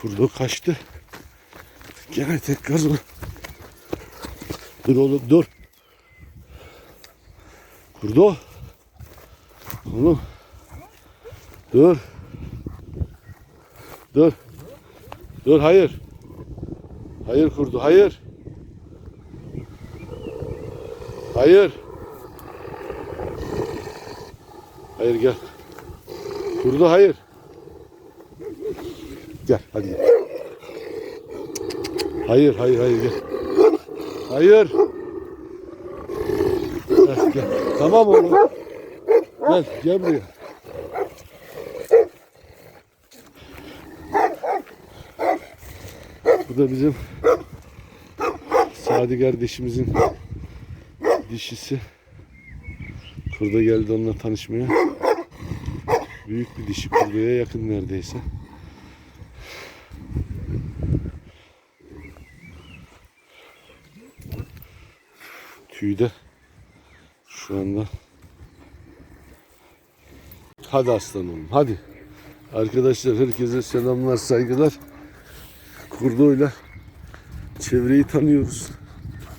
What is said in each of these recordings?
Kurdu kaçtı. Gene tekrar dur. Dur oğlum dur. Kurdu. Oğlum. Dur. Dur. Dur hayır. Hayır kurdu hayır. Hayır. Hayır gel. Kurdu hayır. Gel hadi gel. Hayır hayır hayır gel. Hayır. Heh, gel. Tamam oğlum. Gel gel buraya. Bu da bizim Sadi kardeşimizin dişisi. Kurda geldi onunla tanışmaya. Büyük bir dişi kurduya yakın neredeyse. Tüyde şu anda. Hadi aslanım hadi. Arkadaşlar herkese selamlar saygılar. Kurdoyla çevreyi tanıyoruz.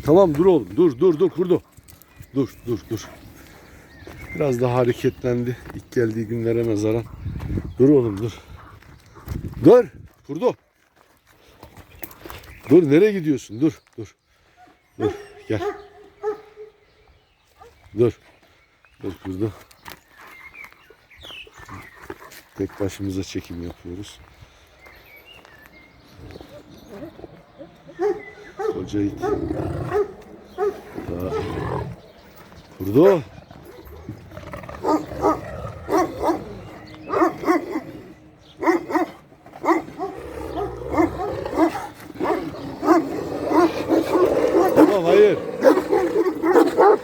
Tamam dur oğlum dur dur dur kurdu. Dur dur dur. Biraz daha hareketlendi ilk geldiği günlere nazaran. Dur oğlum dur. Dur kurdu. Dur nereye gidiyorsun? Dur dur. Dur gel. Dur. Dur kurdu. Tek başımıza çekim yapıyoruz. Koca it. Kurdu. Tamam hayır.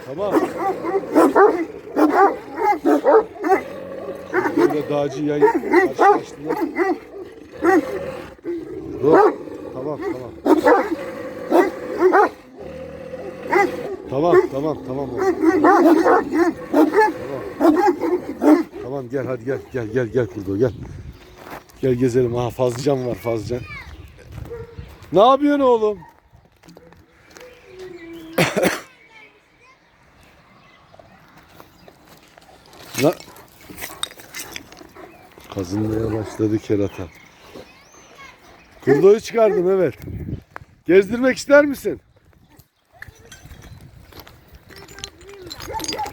Tamam. Burada dağcı yay karşılaştılar. Dur. Tamam tamam. Tamam tamam tamam. Tamam. Tamam gel hadi gel gel gel gel Kurdo gel. Gel gezelim. Aha Fazlıcan var Fazlıcan. Ne yapıyorsun oğlum? Na Kazınmaya başladı kerata. Kurdoyu çıkardım evet. Gezdirmek ister misin?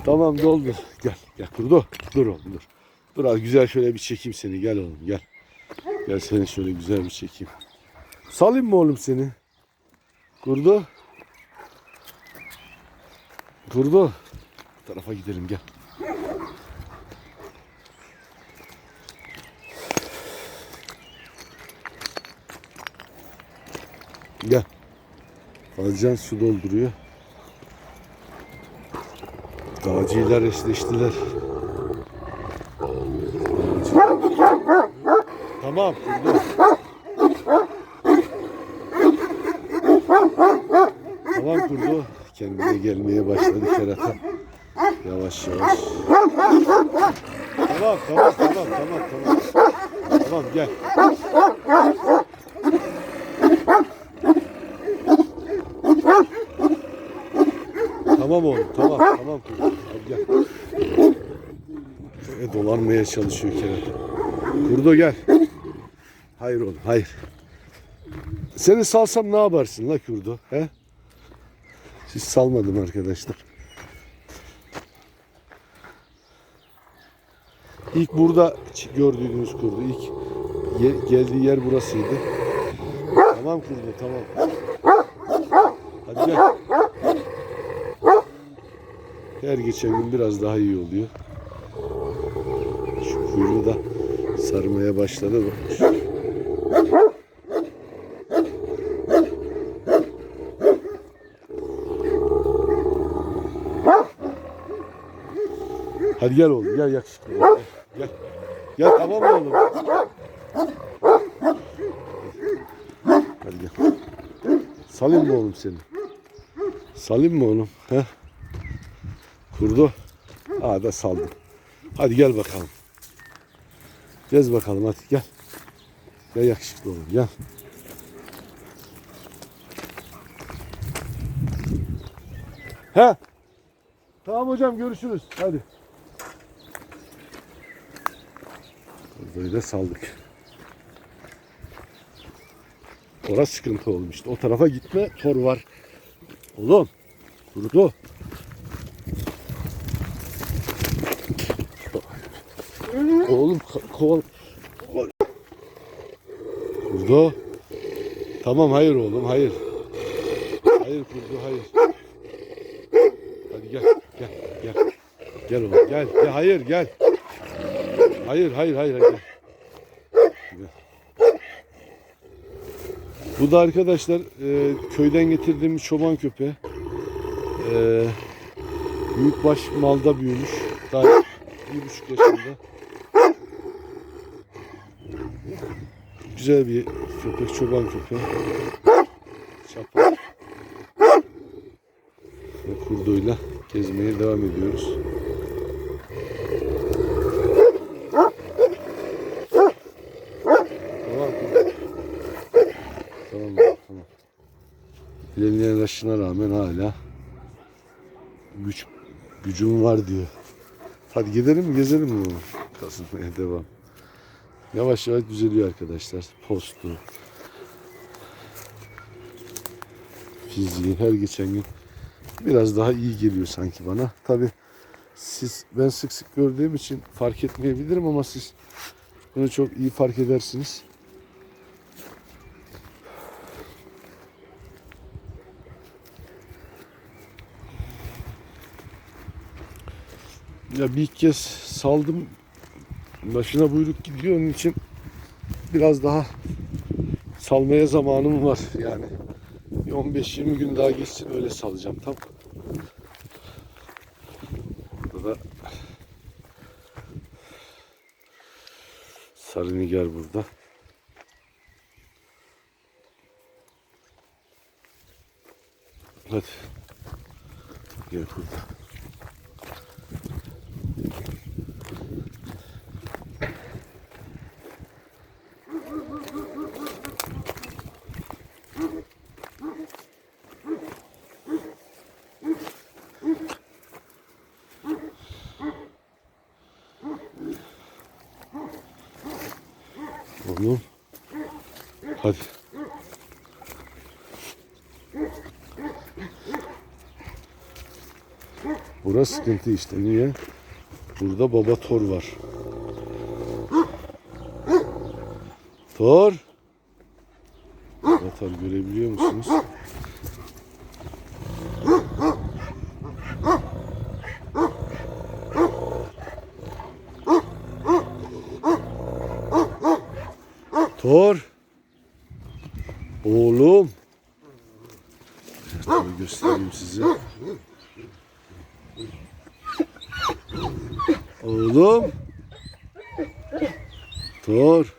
Tamam doldur. Gel gel kurdu. Dur oğlum dur. Dur az güzel şöyle bir çekeyim seni. Gel oğlum gel. Gel seni şöyle güzel bir çekeyim. Salayım mı oğlum seni? Kurdu. Kurdu. Bu tarafa gidelim gel. Gel. Fazcan su dolduruyor. Dağcılar eşleştiler. Dağcı. Tamam. kurdu. Tamam kurdu. Kendine gelmeye başladı kerata. Yavaş yavaş. Tamam tamam tamam tamam tamam. Tamam gel. Tamam oğlum tamam tamam. Hadi gel. Şöyle dolanmaya çalışıyor kerata. Kurdo gel. Hayır oğlum hayır. Seni salsam ne yaparsın la kurdu? He? Hiç salmadım arkadaşlar. İlk burada gördüğünüz kurdu. İlk ye- geldiği yer burasıydı. Tamam kurdu tamam. Hadi gel. Her geçen gün biraz daha iyi oluyor. Şu kuyruğu da sarmaya başladı. Bak. Hadi gel oğlum gel yakışıklı. Gel. Gel, tamam oğlum? Hadi gel. Salayım mı oğlum seni? Salayım mı oğlum? He? Kurdu. Aa da saldım. Hadi gel bakalım. Gez bakalım hadi gel. Gel yakışıklı oğlum gel. He. Tamam hocam görüşürüz. Hadi. Böyle saldık. Tora sıkıntı olmuştu. O tarafa gitme. Tor var. Oğlum. Kurudu. Oğlum ka- koval. Kurdu. Tamam hayır oğlum hayır. Hayır kurdu hayır. Hadi gel gel gel. Gel oğlum gel. gel hayır gel. Hayır hayır hayır hayır. Gel. Bu da arkadaşlar e, köyden getirdiğimiz çoban köpeği. E, büyükbaş malda büyümüş. Daha bir buçuk yaşında. Güzel bir köpek, çoban köpeği. Çapak. Ve kurduyla gezmeye devam ediyoruz. Tamam. Yaşına rağmen hala güç gücüm var diyor. Hadi gidelim mi gezelim mi? Kasılmaya devam. Yavaş yavaş düzeliyor arkadaşlar. Postu. Fiziği her geçen gün biraz daha iyi geliyor sanki bana. Tabi siz ben sık sık gördüğüm için fark etmeyebilirim ama siz bunu çok iyi fark edersiniz. Ya bir kez saldım. Başına buyruk gidiyor onun için biraz daha salmaya zamanım var yani. Bir 15-20 gün daha geçsin öyle salacağım tam. Burada da sarı nigar burada. Hadi. Gel burada. Oğlum. Hadi. Burası sıkıntı işte. Niye? Burada baba tor var. Tor. Tor görebiliyor musunuz? Tor. Oğlum. Şöyle göstereyim size. Oğlum. Tor.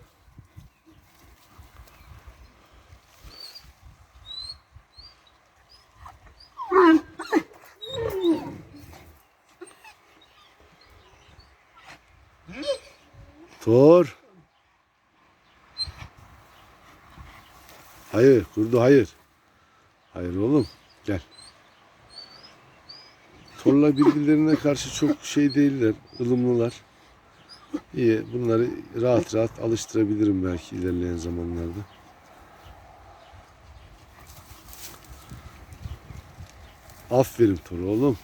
Tor. Hayır, kurdu hayır. Hayır oğlum, gel. Torla birbirlerine karşı çok şey değiller, ılımlılar. İyi, bunları rahat rahat alıştırabilirim belki ilerleyen zamanlarda. Aferin Tor oğlum.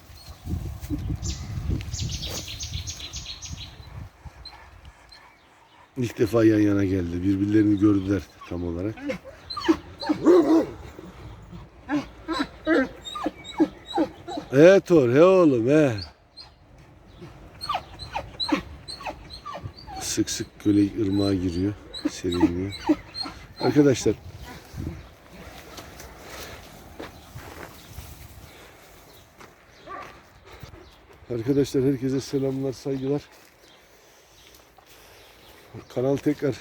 İlk defa yan yana geldi. Birbirlerini gördüler tam olarak. He Tor, he oğlum he. Sık sık göle ırmağa giriyor, serinliyor. Arkadaşlar Arkadaşlar herkese selamlar, saygılar. Kanal tekrar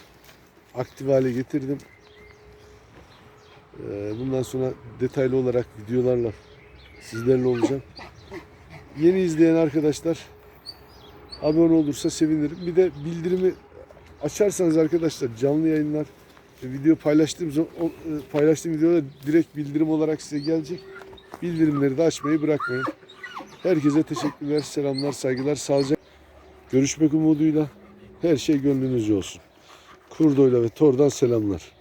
aktif hale getirdim. Ee, Bundan sonra detaylı olarak videolarla sizlerle olacağım. Yeni izleyen arkadaşlar abone olursa sevinirim. Bir de bildirimi açarsanız arkadaşlar canlı yayınlar video paylaştığım zaman e, paylaştığım videoda direkt bildirim olarak size gelecek. Bildirimleri de açmayı bırakmayın. Herkese teşekkürler, selamlar, saygılar, sağlıcakla. Görüşmek umuduyla her şey gönlünüzce olsun. Kurdoyla ve Tor'dan selamlar.